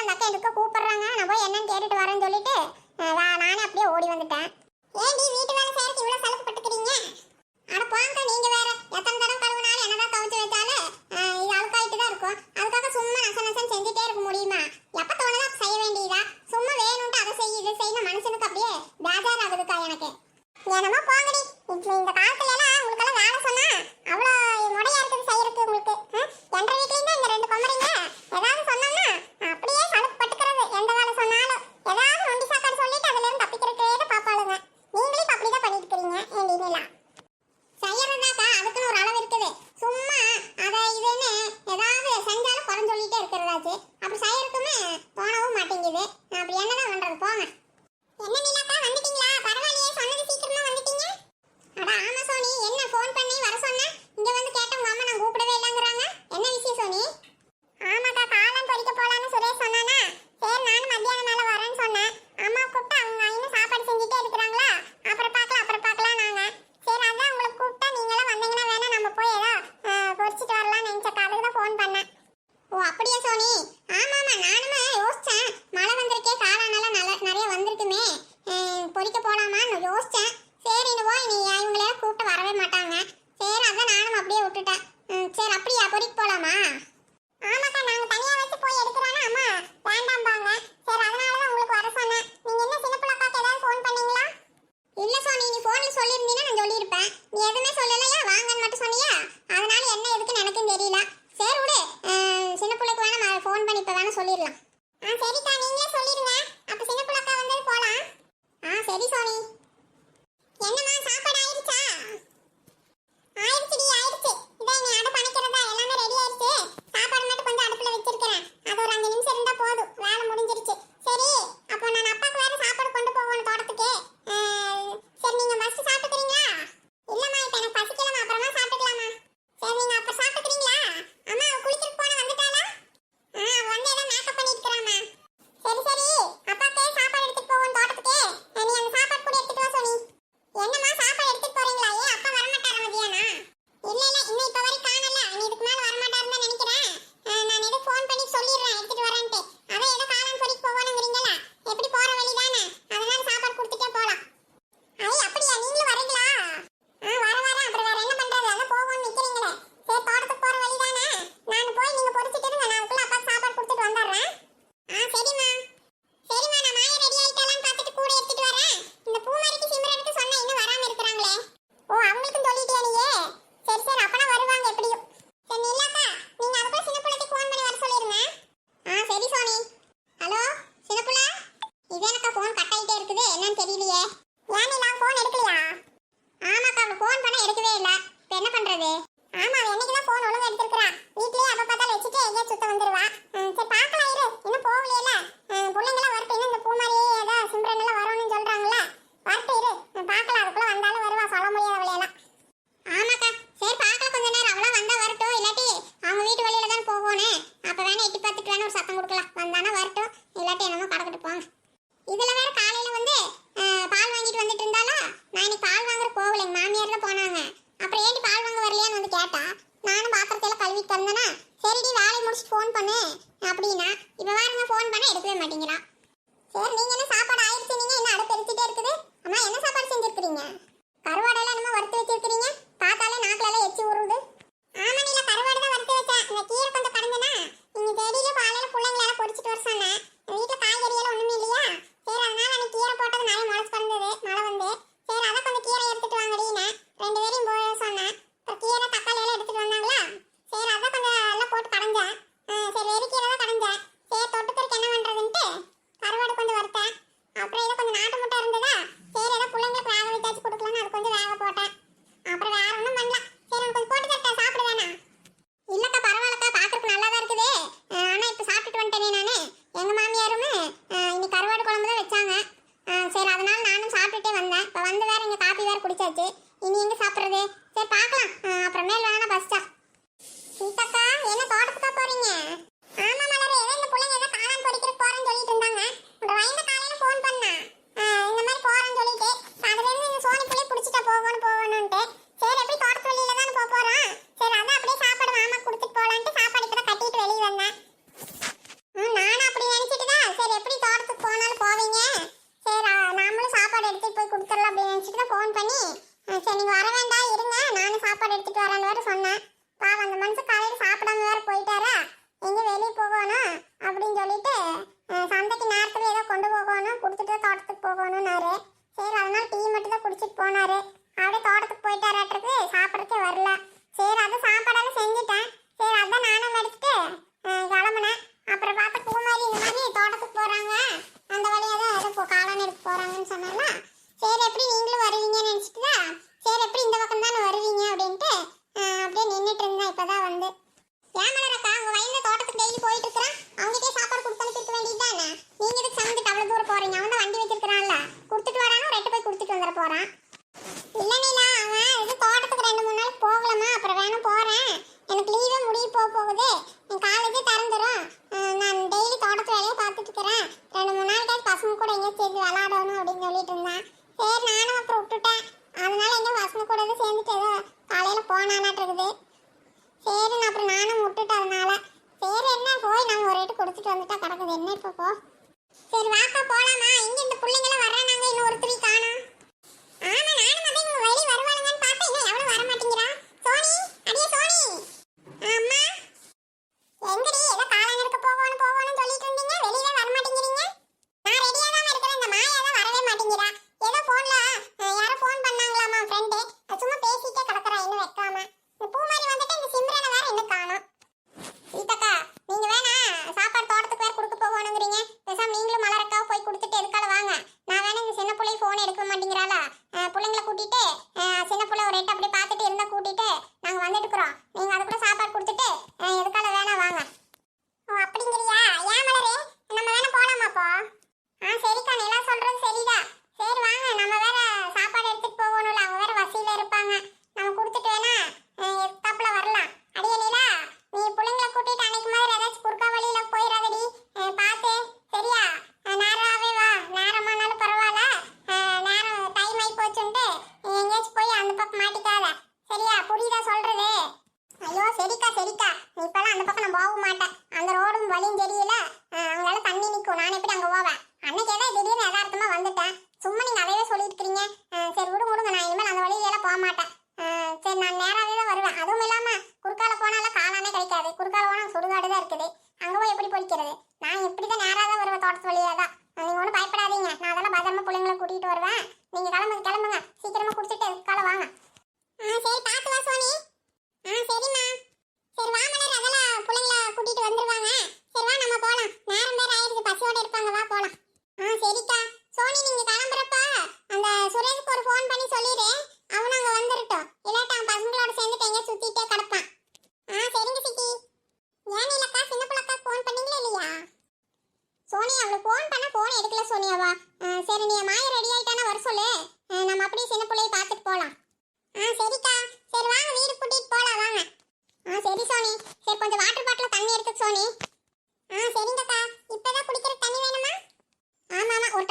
அந்த அக்கா எதுக்கு கூப்பிடுறாங்க. நான் போய் என்னன்னு கேட்டுட்டு வரேன்னு சொல்லிட்டு நானே அப்படியே ஓடி வந்துட்டேன். ஏன்டி வீட்டு வேலை செய்யறதுக்கு இவ்வளவு சலுப்பு அட போங்க நீங்க வேற. எத்தனை தடவை கழுவுனாலும் என்னதான் துவைச்சு வச்சாலும் இது அழுக்காயிட்டு தான் இருக்கும். அதுக்காக சும்மா நச நசன் செஞ்சுட்டே இருக்க முடியுமா? எப்போ தோணுதா செய்ய வேண்டியதா சும்மா வேணும்ட்டு அதை செய்ய இதை செய்யணும் மனுஷனுக்கு அப்படியே பேஜார் ஆகுதுக்கா எனக்கு. என்னமோ போங்கடி. இப்போ இந்த காலத்துல எல்லாம் உங்களுக்கு வேலை சொன்னா அவ்வளோ முறையா இருக்குது செய்யறதுக்கு உங்களுக்கு. என்ற வீட்லயும் இந்த ரெண்டு குமரிங்க ஏதாவது சொன்னோம்னா அப்படியே கடுப்பு பட்டுக்கிறது. எந்த வேலை சொன்னாலும். சுத்த வந்துருவா. இப்போ வாருங்க ஃபோன் பண்ண எடுக்கவே மாட்டேங்கிறான் சரி நீங்க என்ன சாப்பாடு ஆயிடுச்சு நீங்க என்ன அடுப்பு எரிச்சிட்டே இருக்குது? அம்மா என்ன சாப்பாடு செஞ்சிருக்கிறீங்க? கருவாடெல்லாம் என்னமோ வறுத்து வச்சிருக்கிறீங்க? பார்த்தாலே நாக்குல எச்சி ஊறுது. ஆமா நீல கருவாடு தான் வறுத்து வச்சேன். இந்த கீரை கொஞ்சம் கடந்தனா நீங்க தேடியில காலையில பிள்ளைங்களால பொடிச்சிட்டு வர சொன்னேன். வீட்டுல காய்கறி எல்லாம் ஒண்ணுமே இல்லையா? சரி அதனால அன்னைக்கு கீரை போட்டது நிறைய முளைச்சு பறந்தது மழை வந்து. சரி அதை கொஞ்சம் கீரை எடுத்துட்டு வாங்கடின்னு ரெண்டு பேரையும் போக சொன்னேன். அப்புறம் கீரை தக்காளி எல்லாம் எடுத்துட்டு வந்தாங்களா? சரி அதை கொஞ்சம் எல்லாம் போட்டு கடைஞ்சேன். சரி வெறும் கீரை தான் கடைஞ்சேன். சரி தொட்டுக்கறக்கு என்ன பண்றதுன்ட்டு?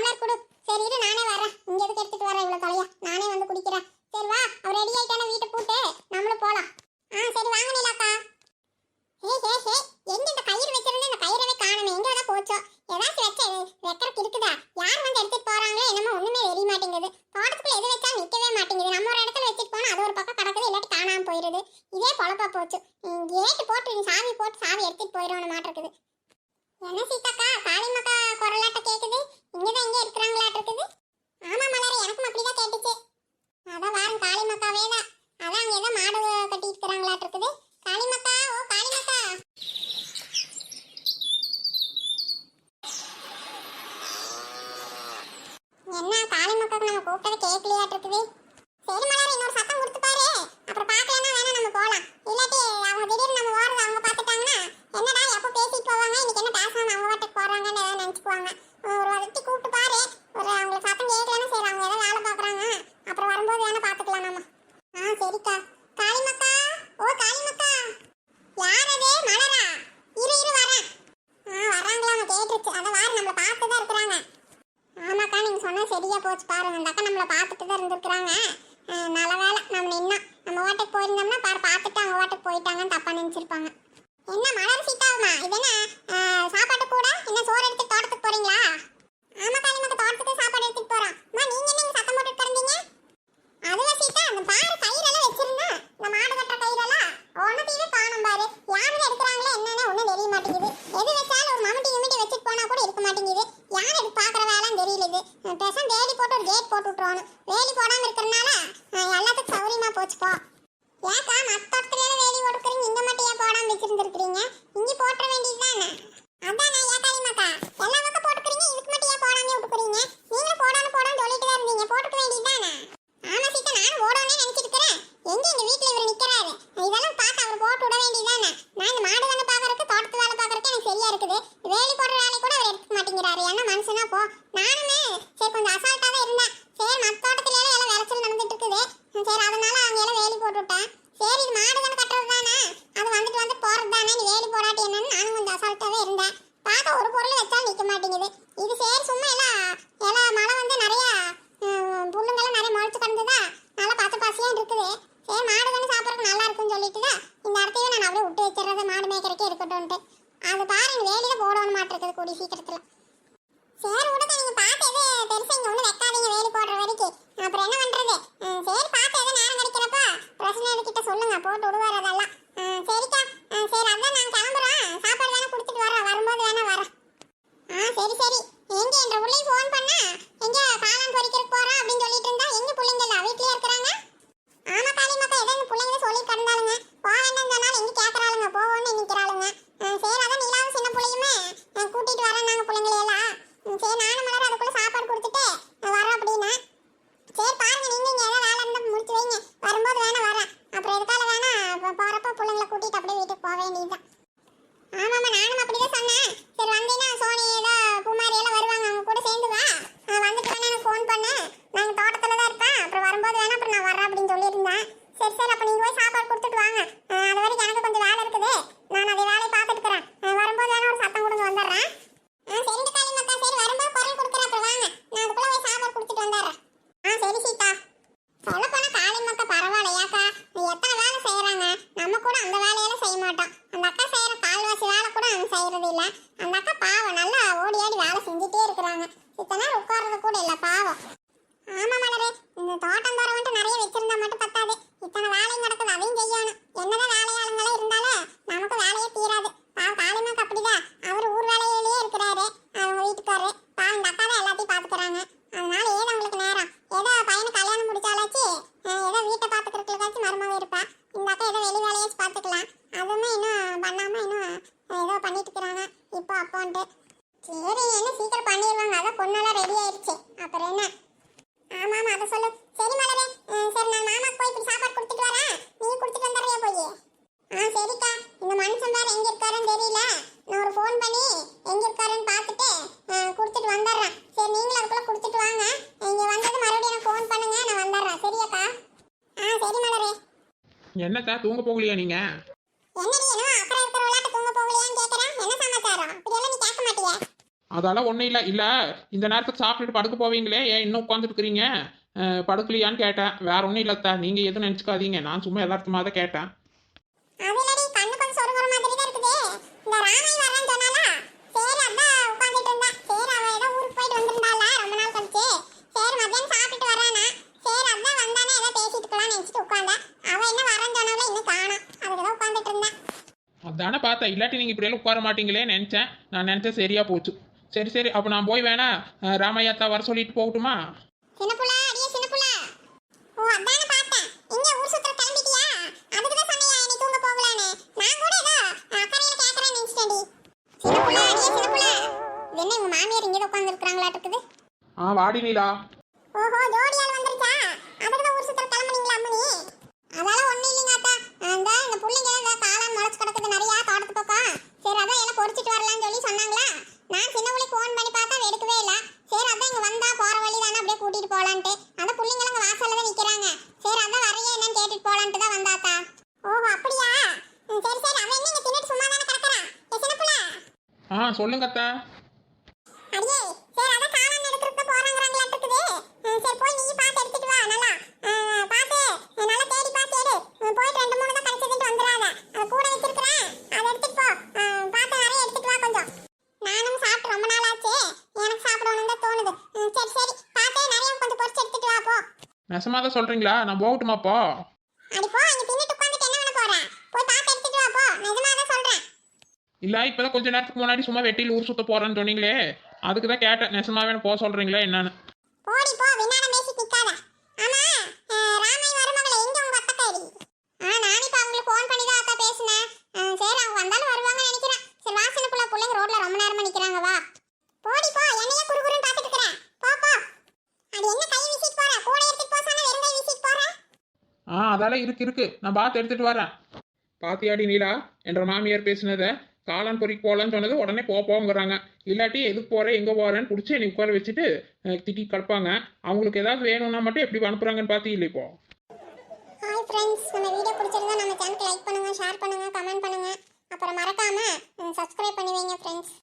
ಮಾಮ್ಲಾರ್ ಕೊಡು அப்படிதான் கேட்டுச்சு. அதான் வாரம் காளி மக்கா வேணா அதான் அங்க ஏதோ மாடு கட்டிட்டு இருக்கிறாங்களாட்டு இருக்குது. la mamá a América. வேண்டியதானே நான் இந்த மாடு வேலை பார்க்கறதுக்கு தோட்டத்து வேலை பார்க்கறதுக்கு எனக்கு சரியா இருக்குது. வேலி போடுற வேலை கூட அவர் எடுத்துக்க மாட்டேங்கிறாரு. ஏன்னா மனுஷனா போ. நானுமே சரி கொஞ்சம் அசால்ட் இருக்கட்டும்ட்டு அது பாருங்க வேலையில போடணும் மாட்டிருக்குது கூடி சீக்கிரத்துல. சரி விடுங்க நீங்க பார்த்து எது பெருசா இங்க ஒண்ணு வைக்காதீங்க வேலி போடுற வரைக்கும் அப்புறம் என்ன பண்றது? சரி பார்த்து எது நேரம் கிடைக்கிறப்ப பிரசனை கிட்ட சொல்லுங்க போட்டு விடுவார் அதெல்லாம். சரிக்கா. சரி அதான் நான் கிளம்புறேன். சாப்பாடு வேணா கொடுத்துட்டு வரேன் வரும்போது வேணா வரேன். ஆ சரி சரி. எங்க என்ற உள்ளே ஃபோன் பண்ணா? எங்க காளான் பொறிக்கிறதுக்கு போறோம் அப்படின்னு சொல்லிட்டு இருந்தா எங்க பிள்ளைங்க எல்லாம் வீட்லயே இருக்கிறாங்க? ஆமா காளி மக்கா ஏதோ எங்க பிள்ளைங்க சொல்லி கிடந்தாளுங்க போக வேண்டாம் சொன்னாலும் எங்க கேக்குறாளுங்க போவோம்னு நிக்கிறாளுங்க. சரி அதான் நீலாவும் சின்ன பிள்ளையுமே. கூட்டிட்டு வரேன் நாங்க பிள்ளைங்களை எல்லாம் சரி நானும் மலர் அதுக்குள்ள சாப்பாடு கொடுத்துட்டு ஆ, வரோம் அப்படின்னு சரி பாருங்க நீங்க இங்க ஏதாவது வேலை இருந்தா முடிச்சு வைங்க வரும்போது வேணா வரேன் அப்புறம் எதுக்கால வேணா போ- போறப்ப பிள்ளைங்களை கூட்டிட்டு அப்படியே வீட்டுக்கு போக வேண்டியதுதான் ஆமாம்மா நானும் அப்படிதான் சொன்னேன் சரி வந்தீங்கன்னா சோனி ஏதோ பூமாரி எல்லாம் வருவாங்க அவங்க கூட சேர்ந்து வா நான் வந்துட்டு வேணா எனக்கு ஃபோன் பண்ணு நாங்கள் தோட்டத்தில் தான் இருப்பேன் அப்புறம் வரும்போது வேணா அப்புறம் நான் வரேன் அப்படின்னு சொல்லியிருந்தேன் சரி சரி அப்போ நீங்கள் போய் சாப்பாடு கொடுத்துட்டு வாங்க அஹ் அது வரைக்கும் எனக்கு கொஞ்சம் வேலை இருக்குது நான் அதை வேலையை பார்த்துட்டு இருக்கிறேன் அஹ் வரும்போது வேணா ஒரு சத்தம் கொடுங்க வந்துடுறேன் ஆ சரிங்க காளி மக்கா சரி வரும்போது குரல் கொடுக்குறேன் அப்புறம் வாங்க நான் அதுக்குள்ளே போய் சாப்பாடு கொடுத்துட்டு வந்துடுறேன் ஆ சரி சீதா சொல்ல போனா காளி மக்கா பரவாயில்லையாக்கா எத்தனை வேலை செய்யறாங்க நம்ம கூட அந்த வேலையெல்லாம் செய்ய மாட்டோம் அந்த அக்கா செய்யற கால்வாசி வேலை கூட அவங்க செய்யறது இல்ல அந்த அக்கா பாவம் நல்லா ஓடி ஆடி வேலை செஞ்சுட்டே இருக்கிறாங்க இத்தனை நேரம் உட்கார்றது கூட இல்ல பாவம் ஆமா மலரே இந்த தோட்டம் தோற மட்டும் நிறைய வச்சிருந்தா மட்டும் பத்தாது இத்தனை வேலையும் கிடக்குது அதையும் செய்யணும் என்னதான் வேலையாளுங்களே இருந்தாலும் நமக்கு வேலையே தீராது பாவம் காளிமாக்கு அப்படிதான் அவர் ஊர் வேலையிலேயே இருக்கிறாரு அவங்க வீட்டுக்காரரு பாவம் இந்த அக்கா தான் எல்லாத்தையும் பாத்துக்கிறாங்க அதனால ஏதோ உங்களுக்கு நேரம் ஏதோ பையனை கல்யாணம் முடிச்சாலாச்சு அஹ் ஏதோ வீட்டை பாத்துக்கிறதுக்காச்சும் மருமக இருப்பா இந்த அக்கா ஏதோ வெளி வேலையாச்சும் பாத்துக்கலாம் அதுவுமே இன்னும் பண்ணாம இன்னும் ஏதோ பண்ணிட்டு இருக்கிறாங்க இப்போ அப்போன்ட்டு சரி என்ன சீக்கிரம் பண்ணிடுவாங்க அதான் பொண்ணெல்லாம் ரெடி ஆயிடுச்சு அப்புறம் என்ன ஆமா ஆமா அதை சொல்லு சரி மலரே அஹ் சரி நான் மாமாக்கு போய் இப்படி சாப்பாடு கொடுத்துட்டு வரேன் நீ கொடுத்துட்டு வந்துடுறியா போய் ஆ சரிக்கா இந்த மனுஷன் வேற எங்க இருக்காருன்னு தெரியல நான் ஒரு ஃபோன் பண்ணி எங்க இருக்காருன்னு பார்த்துட்டு அஹ், கொடுத்துட்டு வந்துடுறேன் சரி நீங்களும் அதுக்குள்ள கொடுத்துட்டு வாங்க இங்க வந்தது மறுபடியும் எனக்கு ஃபோன் பண்ணுங்க நான் வந்துடுறேன் சரியாக்கா ஆ சரி மலரே என்னக்கா தூங்க போகலையா நீங்க? அதெல்லாம் ஒன்றும் இல்லை. இல்லை இந்த நேரத்துக்கு சாப்பிட்டுட்டு படுக்க போவீங்களே? ஏன் இன்னும் உட்காந்துருக்குறீங்க படுக்கலையான்னு கேட்டேன். வேற ஒன்றும் இல்லத்தா நீங்கள் எதுவும் நினச்சிக்காதீங்க. நான் சும்மா யதார்த்தமாக தான் கேட்டேன். அது அதானே பார்த்தேன். இல்லாட்டி நீங்கள் இப்படியெல்லாம் உட்கார மாட்டீங்களே நினச்சேன். நான் நினச்சேன் சரியா போச்சு. சரி சரி. அப்போ நான் போய் வேணா அஹ், ராமையாத்தா வர சொல்லிட்டு போகட்டுமா? சின்ன புள்ள அடியே சின்ன புள்ள ஓ அதானே பார்த்தேன் எங்க ஊர் சுத்த கிளம்பிட்டியா அதுக்கு தான் சொன்னியா நீ தூங்க போகலான்னு நான் கூட ஏதோ அக்கறையில கேட்கறேன்னு நினைச்சிட்டேன்டி சின்ன புள்ள அடியே சின்ன புள்ள இது என்ன உங்க மாமியார் இங்கே உட்கார்ந்து இருக்கிறாங்களா இருக்குது ஆ வாடி நீலா ஓஹோ ஜோடியால் வந்துருச்சா அதுக்கு தான் ஊர் சுத்த கிளம்புனீங்களா அம்மனி அதெல்லாம் ஒண்ணும் இல்லைங்க அத்தா அந்த இந்த புள்ளைங்க இந்த காளான் முளைச்சு கிடக்குது நிறையா தோட்டத்து பக்கம் சரி அதான் எல்லாம் பொறிச்சிட்டு வரலாம்னு சொல்லி சொன்னாங்களா நான் சின்ன புள்ளி ஃபோன் பண்ணி பார்த்தா அவ எடுக்கவே இல்ல சரி அதான் இங்க வந்தா போற வழி தானே அப்படியே கூட்டிட்டு போலான்ட்டு அந்த புள்ளைங்க அங்க வாசல்ல தான் நிக்கிறாங்க சரி அதான் வரையே என்னன்னு கேட்டுட்டு போலான்ட்டு தான் வந்தாத்தா ஓஹோ அப்படியா ம், சரி சரி அவன் என்ன இங்க தின்னுட்டு சும்மா தானே கிடக்குறான் ஏ சின்ன புள்ள ஆ சொல்லுங்க அத்தா அடியே சரி அதான் காளான் எடுக்கிறதுக்கு போறாங்கறாங்களா இருக்குது அஹ் சரி போய் நீ பார்த்து எடுத்துட்டு வா நல்லா அஹ் பார்த்து அஹ் நல்லா தேடி பார்த்து எடு அஹ் போயிட்டு ரெண்டு மூணு தான் கிடைச்சதுட்டு வந்துடாத அது கூட வச்சிருக்கிறேன் அதை எடுத்துட்டு போ அஹ் பார்த்து நிறைய எடுத்துட்டு வா கொஞ்சம் நானும் சாப்பிட்டு ரொம்ப நாள் ஆச்சு எனக்கு சாப்பிடணும்னு தான் தோணுது அஹ் சரி சரி பார்த்து நிறைய கொஞ்சம் பொரிச்சு எடுத்துட்டு வா போ. நெசமாக தான் சொல்கிறீங்களா நான் போகட்டுமாப்போ அடி போ இங்க தின்னுட்டு உட்காந்துட்டு என்ன பண்ண போற போய் பார்த்து எடுத்துட்டு வா போ நிஜமா தான் சொல்றேன் இல்லை இப்போ தான் கொஞ்ச நேரத்துக்கு முன்னாடி சும்மா வெட்டியில் ஊர் சுத்த போகிறேன்னு சொன்னீங்களே. அதுக்கு தான் கேட்டேன். நெசமாவே போக சொல்கிறீங்களா என்னன்னு. போடி போ. வினாடம் பேசி நிக்காத. ஆமா ராமை மருமகளே எங்க உங்க அத்தக்காரி ஆ நான் இப்ப அவங்களுக்கு ஃபோன் பண்ணி தான் அக்கா பேசினேன். சரி அவங்க வந்தாலும் வருவாங்கன்னு நினைக்கிறேன். சரி வாசனை புள்ள. பிள்ளைங்க ரோட்ல ரொம்ப நேரமா நிக்கிறாங்க வா. போடி போ. என்னைய குறுகுறுன்னு பாத்துட்டு இருக்கிறேன். போ போ. அது என்ன கை வீசிட்டு போற? கூட எடுத்துட்டு போ சொன்னா வெறும் கை வீசிட்டு போற? ஆ அதெல்லாம் இருக்கு இருக்கு. நான் பார்த்து எடுத்துட்டு வரேன். பாத்தியாடி நீலா? என்ற மாமியார் பேசினதை காளான் பொறிக்கு போகலான்னு சொன்னது உடனே போ போங்கிறாங்க. இல்லாட்டி எதுக்கு போகிறேன் எங்கே போகிறேன்னு பிடிச்சி என்னை உட்கார வச்சுட்டு திட்டி கிடப்பாங்க. அவங்களுக்கு ஏதாவது வேணும்னா மட்டும் எப்படி அனுப்புகிறாங்கன்னு இல்லை இப்போ? ஹாய் ஃப்ரெண்ட்ஸ் நம்ம வீடியோ பிடிச்சிருந்தா நம்ம சேனலுக்கு லைக் பண்ணுங்க ஷேர் பண்ணுங்க கமெண்ட் பண்ணுங்க. அப்புறம் மறக்காம சப்ஸ்கிரைப் பண்ணி வைங்க ஃப்ரெண்ட்ஸ்